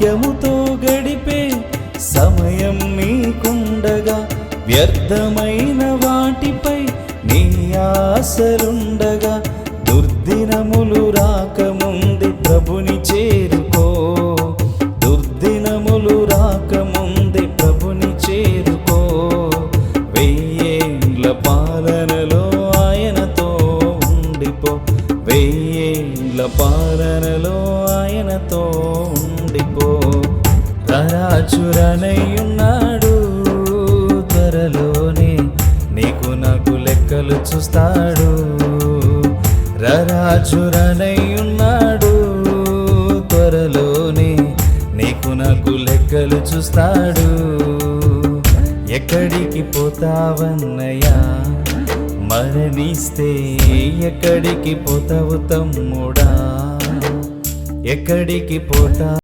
వాక్యముతో గడిపే సమయం నీకుండగా వ్యర్థమైన వాటిపై నీ ఆశలుండగా దుర్దినములు రాకముందే ప్రభుని చేరుకో. దుర్దినములు రాకముందే ప్రభుని చేరుకో. వెయ్యేండ్ల పాలనలో ఆయనతో ఉండిపో. వెయ్యేండ్ల పాలనలో రాచురనయ్యున్నాడు త్వరలోనే నీకు నాకు లెక్కలు చూస్తాడు. రాచురనయ్యున్నాడు త్వరలోనే నీకు నాకు లెక్కలు చూస్తాడు. ఎక్కడికి పోతావన్నయ్యా? మరణిస్తే ఎక్కడికి పోతావు తమ్ముడా? ఎక్కడికి పోతా